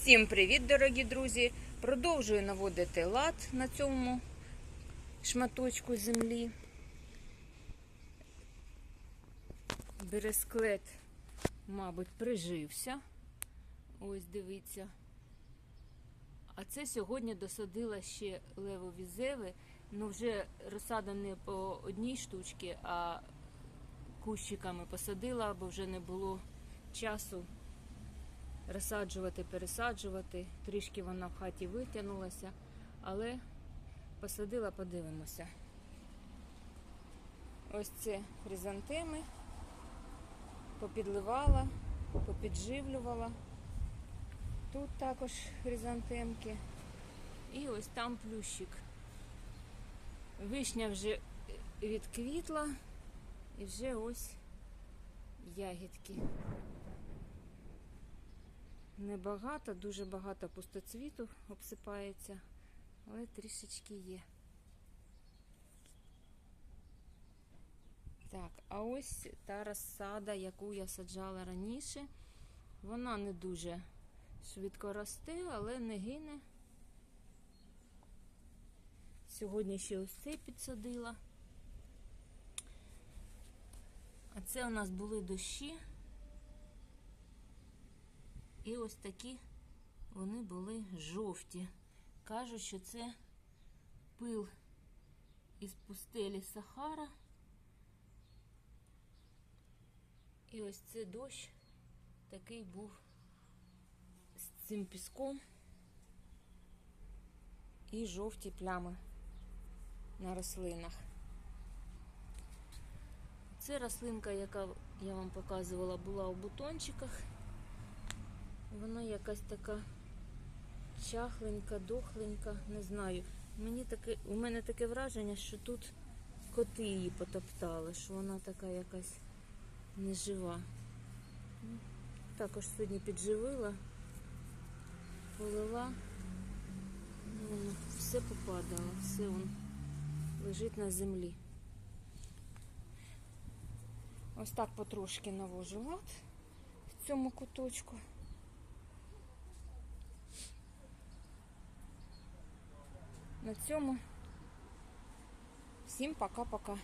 Всім привіт, дорогі друзі! Продовжую наводити лад на цьому шматочку землі. Бересклет, мабуть, прижився. Ось дивіться. А це сьогодні досадила ще левові зеви. Ну вже розсада не по одній штучці, а кущиками посадила, бо вже не було часу розсаджувати, пересаджувати. Трішки вона в хаті витягнулася, але посадила, подивимося. Ось це хризантеми, попідливала, попідживлювала. Тут також хризантемки. І ось там плющик. Вишня вже відквітла і вже ось ягідки. Небагато, дуже багато пустоцвіту обсипається, але трішечки є. Так, а ось та розсада, яку я саджала раніше, вона не дуже швидко росте, але не гине. Сьогодні ще ось цей підсадила. А це у нас були дощі. І ось такі вони були жовті. Кажуть, що це пил із пустелі Сахара. І ось це дощ такий був з цим піском і жовті плями на рослинах. Це рослинка, яка я вам показувала, була у бутончиках. Вона якась така чахленька, дохленька, не знаю. Мені таке, у мене таке враження, що тут коти її потоптали, що вона така якась нежива. Також сьогодні підживила, полила, ну, все попадало, все он лежить на землі. Ось так потрошки навожу лад в цьому куточку. Цьому всім пока-пока.